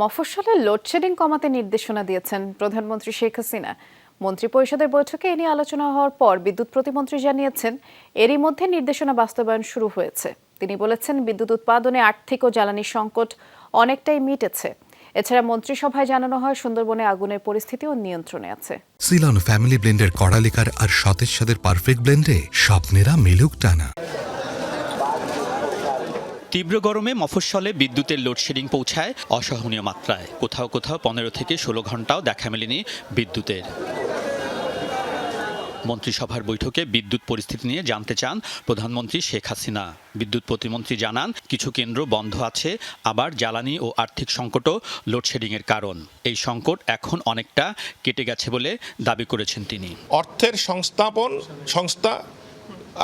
মফস্বলে load shedding কমাতে নির্দেশনা দিয়েছেন প্রধানমন্ত্রী শেখ হাসিনা। মন্ত্রী পরিষদের বৈঠকে এ নিয়ে আলোচনা হওয়ার পর বিদ্যুৎ প্রতিমন্ত্রী জানিয়েছেন, এরই মধ্যে নির্দেশনা বাস্তবায়ন শুরু হয়েছে। তিনি বলেছেন, বিদ্যুৎ উৎপাদনে আর্থিক ও জ্বালানি সংকট অনেকটাই মিটেছে। এছাড়া মন্ত্রিসভায় জানানো হয়, সুন্দরবনে আগুনের পরিস্থিতিও নিয়ন্ত্রণে আছে। সিলন ফ্যামিলি ব্লেন্ডের কড়ালিকার আর সতেজ সাদের পারফেক্ট ব্লেন্ডে স্বপ্নেরা মিলুক টানা। তীব্র গরমে মফস্বলে বিদ্যুতের লোডশেডিং পৌঁছায় অসহনীয় মাত্রায়। কোথাও কোথাও পনেরো থেকে ষোলো ঘন্টাও দেখা মেলেনি বিদ্যুতের। মন্ত্রিসভার বৈঠকে বিদ্যুৎ পরিস্থিতি নিয়ে জানতে চান প্রধানমন্ত্রী শেখ হাসিনা। বিদ্যুৎ প্রতিমন্ত্রী জানান, কিছু কেন্দ্র বন্ধ আছে, আবার জ্বালানি ও আর্থিক সংকটও লোডশেডিংয়ের কারণ। এই সংকট এখন অনেকটা কেটে গেছে বলে দাবি করেছেন তিনি। অর্থের সংস্থাপন, সংস্থা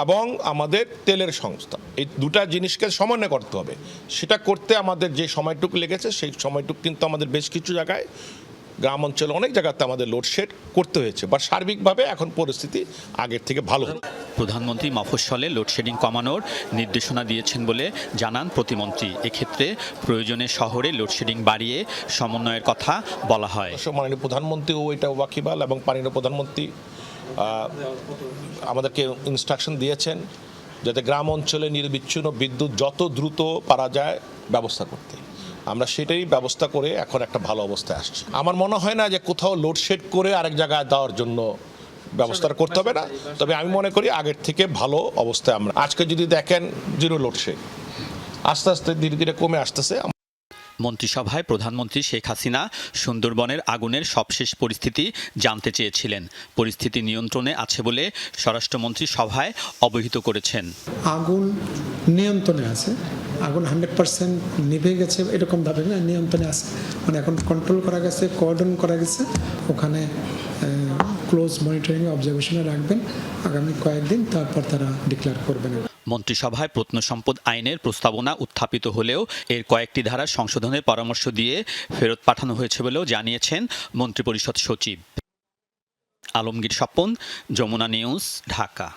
এবং আমাদের তেলের সংস্থা। এই দুটা জিনিসকে সমন্বয় করতে হবে। সেটা করতে আমাদের যে সময়টুকু লেগেছে সেই সময়টুকু কিন্তু আমাদের বেশ কিছু জায়গায় গ্রাম অঞ্চলে অনেক জায়গাতে আমাদের লোডশেড করতে হয়েছে। বা সার্বিকভাবে এখন পরিস্থিতি আগের থেকে ভালো প্রধানমন্ত্রী মফস্বলে লোডশেডিং কমানোর নির্দেশনা দিয়েছেন বলে জানান প্রতিমন্ত্রী। এক্ষেত্রে প্রয়োজনে শহরে লোডশেডিং বাড়িয়ে সমন্বয়ের কথা বলা হয়। মাননীয় প্রধানমন্ত্রীও এটা ওয়াকিবাল এবং পানীয় প্রধানমন্ত্রী আমাদেরকে ইনস্ট্রাকশন দিয়েছেন যাতে গ্রাম অঞ্চলে নির্বিচ্ছিন্ন বিদ্যুৎ যত দ্রুত পারা যায় ব্যবস্থা করতে। আমরা সেটাই ব্যবস্থা করে এখন একটা ভালো অবস্থায় আসছি। আমার মনে হয় না যে কোথাও লোডশেড করে আরেক জায়গায় দেওয়ার জন্য ব্যবস্থা করতে হবে না। তবে আমি মনে করি আগের থেকে ভালো অবস্থায় আমরা আজকে যদি দেখেন জিরো লোডশেড আস্তে আস্তে ধীরে ধীরে কমে আসতেছে। মন্ত্রিসভায় প্রধানমন্ত্রী শেখ হাসিনা সুন্দরবনের আগুনের সবশেষ পরিস্থিতি জানতে চেয়েছিলেন। পরিস্থিতি নিয়ন্ত্রণে আছে বলে স্বরাষ্ট্রমন্ত্রী সভায় অবহিত করেছেন। আগুন নিয়ন্ত্রণে আছে। আগুন হান্ড্রেড পার্সেন্ট নিভে গেছে এরকম ভাবে না, নিয়ন্ত্রণে আছে। মানে এখন কন্ট্রোল করা গেছে কোঅর্ডন করা গেছে। ওখানে ক্লোজ মনিটরিং অবজারভেশনে রাখবেন। আগামী কয়েকদিন তারপর তারা ডিক্লেয়ার করবেন। মন্ত্রিসভায় প্রত্নসম্পদ আইনের প্রস্তাবনা উত্থাপিত হলেও এর কয়েকটি ধারা সংশোধনের পরামর্শ দিয়ে ফেরত পাঠানো হয়েছে বলেও জানিয়েছেন মন্ত্রিপরিষদ সচিব। আলমগীর স্বপন, যমুনা নিউজ, ঢাকা।